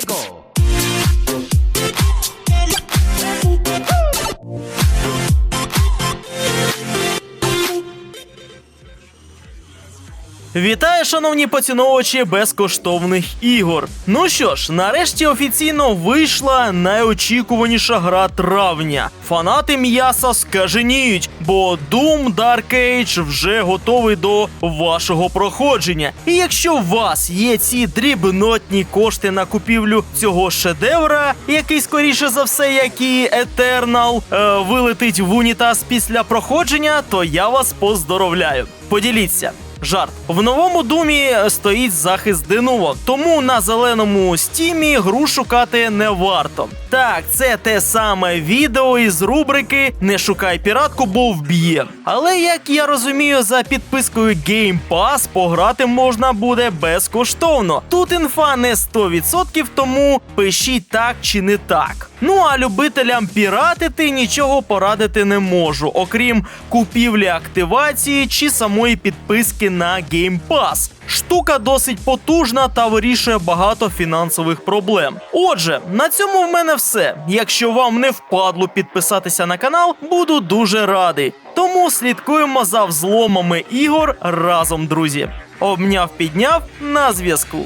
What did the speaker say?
최고 Вітаю, шановні поціновувачі безкоштовних ігор. Ну що ж, нарешті офіційно вийшла найочікуваніша гра травня. Фанати м'яса скаженіють, бо Doom Dark Age вже готовий до вашого проходження. І якщо у вас є ці дрібнотні кошти на купівлю цього шедевра, який скоріше за все, як і Eternal, е, вилетить в унітаз після проходження, то я вас поздоровляю. Поділіться. Жарт. В новому думі стоїть захист Денуво, тому на зеленому стімі гру шукати не варто. Так, це те саме відео із рубрики Не шукай піратку, бо вб'є. Але як я розумію, за підпискою Game Pass пограти можна буде безкоштовно. Тут інфа не 100%, тому пишіть так чи не так. Ну а любителям піратити нічого порадити не можу, окрім купівлі активації чи самої підписки на Game Pass. Штука досить потужна та вирішує багато фінансових проблем. Отже, на цьому в мене все. Якщо вам не впадло підписатися на канал, буду дуже радий. Тому слідкуємо за взломами ігор разом, друзі. Обняв, підняв на зв'язку.